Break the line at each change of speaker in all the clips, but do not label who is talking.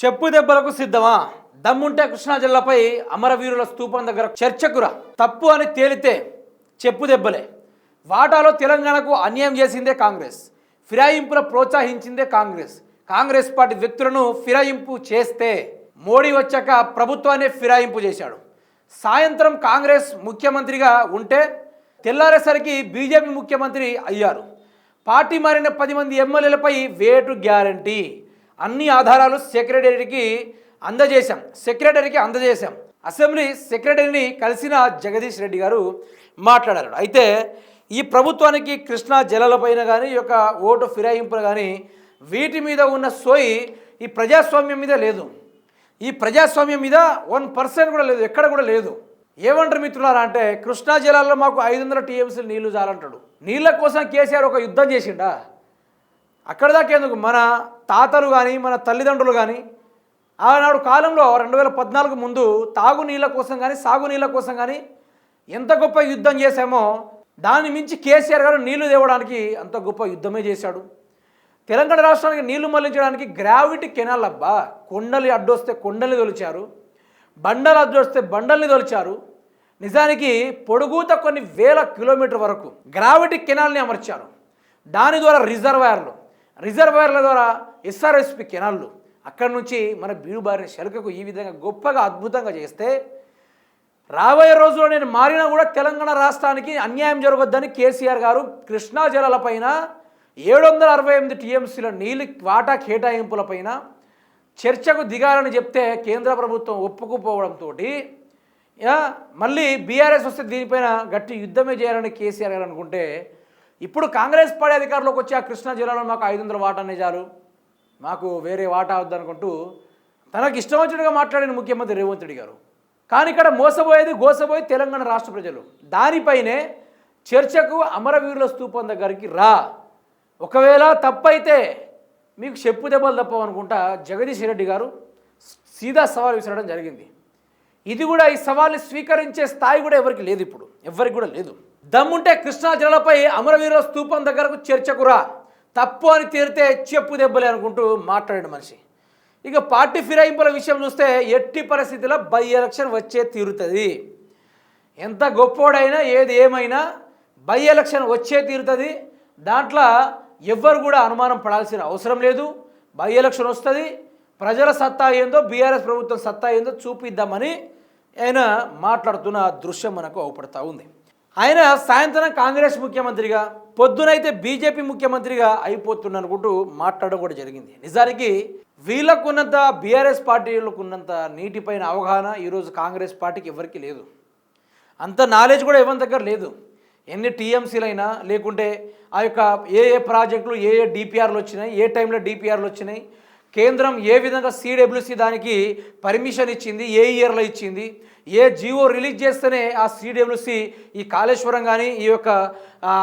చెప్పు దెబ్బలకు సిద్ధమా? దమ్ముంటే కృష్ణా జిల్లాపై అమరవీరుల స్తూపం దగ్గర చర్చకురా. తప్పు అని తేలితే చెప్పు దెబ్బలే. వాటాలో తెలంగాణకు అన్యాయం చేసిందే కాంగ్రెస్. ఫిరాయింపుల ప్రోత్సహించిందే కాంగ్రెస్. కాంగ్రెస్ పార్టీ వ్యక్తులను ఫిరాయింపు చేస్తే మోడీ వచ్చాక ప్రభుత్వాన్ని ఫిరాయింపు చేశాడు. సాయంత్రం కాంగ్రెస్ ముఖ్యమంత్రిగా ఉంటే తెల్లారేసరికి బీజేపీ ముఖ్యమంత్రి అయ్యారు. పార్టీ మారిన పది మంది ఎమ్మెల్యేలపై వేటు గ్యారంటీ. అన్ని ఆధారాలు సెక్రటరీకి అందజేశాం. సెక్రటరీకి అందజేశాం. అసెంబ్లీ సెక్రటరీని కలిసిన జగదీష్ రెడ్డి గారు మాట్లాడారు. అయితే ఈ ప్రభుత్వానికి కృష్ణా జలాలపైన కానీ ఈ యొక్క ఓటు ఫిరాయింపులు కానీ వీటి మీద ఉన్న సోయి ఈ ప్రజాస్వామ్యం మీద లేదు. ఈ ప్రజాస్వామ్యం మీద వన్ పర్సెంట్ కూడా లేదు ఎక్కడ కూడా లేదు. ఏమంటారు మిత్రులారా అంటే కృష్ణా జిల్లాలో మాకు ఐదు వందల టీఎంసీలు నీళ్ళు చాలంటాడు. నీళ్ళ కోసం కేసీఆర్ ఒక యుద్ధం చేసిండా? అక్కడ దాకా ఎందుకు? మన తాతలు కానీ మన తల్లిదండ్రులు కానీ ఆనాడు కాలంలో రెండు వేల పద్నాలుగు ముందు తాగునీళ్ళ కోసం కానీ సాగునీళ్ళ కోసం కానీ ఎంత గొప్ప యుద్ధం చేశామో దాన్ని మించి కేసీఆర్ గారు నీళ్ళు తేవడానికి అంత గొప్ప యుద్ధమే చేశాడు. తెలంగాణ రాష్ట్రానికి నీళ్ళు మళ్ళించడానికి గ్రావిటీ కెనాల్ అబ్బా కొండలు అడ్డొస్తే కొండల్ని తొలిచారు బండలు అడ్డొస్తే బండల్ని తొలిచారు. నిజానికి పొడుగుత కొన్ని వేల కిలోమీటర్ వరకు గ్రావిటీ కెనాల్ని అమర్చారు. దాని ద్వారా రిజర్వాయర్లు రిజర్వాయర్ల ద్వారా ఎస్ఆర్ఎస్పి కెనాళ్ళు అక్కడి నుంచి మన బీడుబారిన శెలకకు ఈ విధంగా గొప్పగా అద్భుతంగా చేస్తే రాబోయే రోజుల్లో నేను మారినా కూడా తెలంగాణ రాష్ట్రానికి అన్యాయం జరగొద్దని కేసీఆర్ గారు కృష్ణా జలాలపైన ఏడు వందల అరవై ఎనిమిది టీఎంసీల నీళ్ళు వాటా కేటాయింపులపైన చర్చకు దిగాలని చెప్తే కేంద్ర ప్రభుత్వం ఒప్పుకుపోవడంతో మళ్ళీ బీఆర్ఎస్ వస్తే దీనిపైన గట్టి యుద్ధమే చేయాలని కేసీఆర్ గారు అనుకుంటే ఇప్పుడు కాంగ్రెస్ పార్టీ అధికారంలోకి వచ్చి ఆ కృష్ణా జిల్లాలో మాకు ఐదు వందల వాటా నిజాలు మాకు వేరే వాటా వద్దనుకుంటూ తనకు ఇష్టం వచ్చినట్టుగా మాట్లాడిన ముఖ్యమంత్రి రేవంత్ రెడ్డి గారు. కానీ ఇక్కడ మోసపోయేది గోసపోయి తెలంగాణ రాష్ట్ర ప్రజలు. దానిపైనే చర్చకు అమరవీరుల స్తూపం దగ్గరికి రా. ఒకవేళ తప్పైతే మీకు చెప్పు దెబ్బలు తప్పవనుకుంటా జగదీష్ రెడ్డి గారు సీదా సవాల్ విసరడం జరిగింది. ఇది కూడా ఈ సవాల్ని స్వీకరించే స్థాయి కూడా ఎవరికి లేదు ఇప్పుడు. ఎవరికి కూడా లేదు. దమ్ముంటే కృష్ణా జిల్లాపై అమరవీరుల స్తూపం దగ్గరకు చేర్చకురా. తప్పు అని తీరితే చెప్పు దెబ్బలే అనుకుంటూ మాట్లాడిన మనిషి. ఇక పార్టీ ఫిరాయింపుల విషయం చూస్తే ఎట్టి పరిస్థితిలో బై ఎలక్షన్ వచ్చే తీరుతుంది. ఎంత గొప్పోడైనా ఏది ఏమైనా బై ఎలక్షన్ వచ్చే తీరుతుంది. దాంట్లో ఎవ్వరు కూడా అనుమానం పడాల్సిన అవసరం లేదు. బై ఎలక్షన్ వస్తుంది. ప్రజల సత్తా ఏందో బీఆర్ఎస్ ప్రభుత్వం సత్తా ఏందో చూపిద్దామని ఆయన మాట్లాడుతున్న దృశ్యం మనకు అవపడతా ఉంది. ఆయన సాయంత్రం కాంగ్రెస్ ముఖ్యమంత్రిగా పొద్దునైతే బీజేపీ ముఖ్యమంత్రిగా అయిపోతున్ననుకుంటూ మాట్లాడడం కూడా జరిగింది. నిజానికి వీళ్ళకున్నంత బీఆర్ఎస్ పార్టీలకు ఉన్నంత నీటిపైన అవగాహన ఈరోజు కాంగ్రెస్ పార్టీకి ఎవరికీ లేదు. అంత నాలెడ్జ్ కూడా ఎవరి దగ్గర లేదు. ఎన్ని టీఎంసీలైనా లేకుంటే ఆ యొక్క ఏ ఏ ప్రాజెక్టులు ఏ ఏ డిపిఆర్లు వచ్చినాయి ఏ టైంలో డిపిఆర్లు వచ్చినాయి కేంద్రం ఏ విధంగా సిడబ్ల్యూసి దానికి పర్మిషన్ ఇచ్చింది ఏ ఇయర్లో ఇచ్చింది ఏ జియో రిలీజ్ చేస్తేనే ఆ సిడబ్ల్యూసి ఈ కాళేశ్వరం కానీ ఈ యొక్క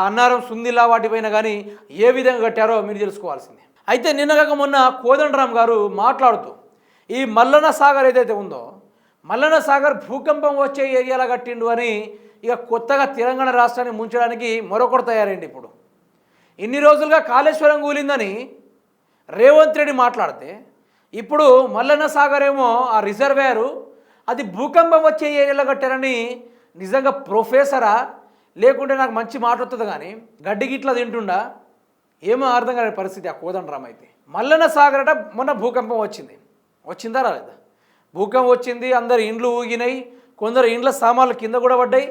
అన్నారం సుందిల్లా వాటిపైన కానీ ఏ విధంగా కట్టారో మీరు తెలుసుకోవాల్సిందే. అయితే నిన్నగాక మొన్న కోదండరామ్ గారు మాట్లాడుతూ ఈ మల్లన సాగర్ ఏదైతే ఉందో మల్లన సాగర్ భూకంపం వచ్చే ఏరియాలో కట్టిండు అని ఇక కొత్తగా తెలంగాణ రాష్ట్రాన్ని ముంచడానికి మరొకటి తయారైంది ఇప్పుడు. ఇన్ని రోజులుగా కాళేశ్వరం కూలిందని రేవంత్ రెడ్డి మాట్లాడితే ఇప్పుడు మల్లన్న సాగర్ ఏమో ఆ రిజర్వేరు అది భూకంపం వచ్చే ఏరియాలో కట్టారని నిజంగా ప్రొఫెసరా లేకుంటే నాకు మంచి మాట వస్తుంది కానీ గడ్డి గిట్లా తింటుండా? ఏమో అర్థం కాని పరిస్థితి ఆ కోదండరామ్ అయితే. మల్లన్న సాగర్ అట మొన్న భూకంపం వచ్చింది. వచ్చిందా రాలేదా? భూకంపం వచ్చింది అందరు ఇండ్లు ఊగినాయి కొందరు ఇండ్ల సామాన్లు కింద కూడా పడ్డాయి.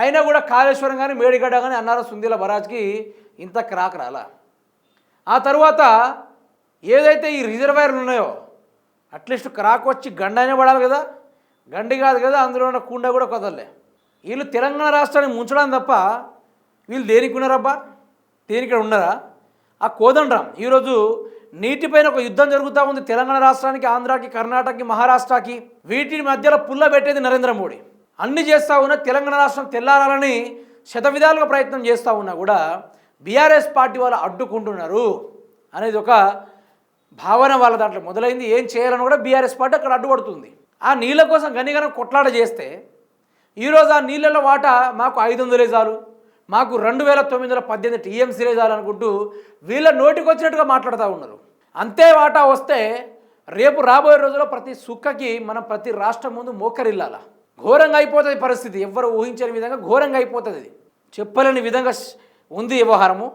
అయినా కూడా కాళేశ్వరం కానీ మేడిగడ్డ కానీ అన్నారా సుందీల బరాజ్కి ఇంత క్రాక్ రాలా? ఆ తర్వాత ఏదైతే ఈ రిజర్వాయర్లు ఉన్నాయో అట్లీస్ట్ క్రాక్ వచ్చి గండైనా పడాలి కదా. గండి కాదు కదా అందులో ఉన్న కుండ కూడా కదలలే. వీళ్ళు తెలంగాణ రాష్ట్రాన్ని ముంచడం తప్ప వీళ్ళు దేనికి ఉన్నారబ్బా? దేనికి ఉన్నారా? ఆ కోదండరాం ఈరోజు నీటిపైన ఒక యుద్ధం జరుగుతూ ఉంది తెలంగాణ రాష్ట్రానికి ఆంధ్రాకి కర్ణాటకకి మహారాష్ట్రకి. వీటి మధ్యలో పుల్ల పెట్టేది నరేంద్ర మోడీ. అన్ని చేస్తూ ఉన్న తెలంగాణ రాష్ట్రం తెల్లారాలని శతవిధాలుగా ప్రయత్నం చేస్తూ ఉన్నా కూడా బీఆర్ఎస్ పార్టీ వాళ్ళు అడ్డుకుంటున్నారు అనేది ఒక భావన వాళ్ళ దాంట్లో మొదలైంది. ఏం చేయాలని కూడా బీఆర్ఎస్ పార్టీ అక్కడ అడ్డుపడుతుంది. ఆ నీళ్ళ కోసం గనిగన కొట్లాట చేస్తే ఈరోజు ఆ నీళ్ళలో వాటా మాకు ఐదు వందలే చాలు మాకు రెండు వేల తొమ్మిది వందల పద్దెనిమిది టీఎంసీలే చాలు అనుకుంటూ వీళ్ళ నోటికి వచ్చినట్టుగా మాట్లాడుతూ ఉన్నారు. అంతే వాటా వస్తే రేపు రాబోయే రోజుల్లో ప్రతి సుక్కకి మనం ప్రతి రాష్ట్రం ముందు మోకరిల్లాల. ఘోరంగా అయిపోతుంది పరిస్థితి. ఎవ్వరు ఊహించని విధంగా ఘోరంగా అయిపోతుంది. చెప్పలేని విధంగా ఉంది వ్యవహారము.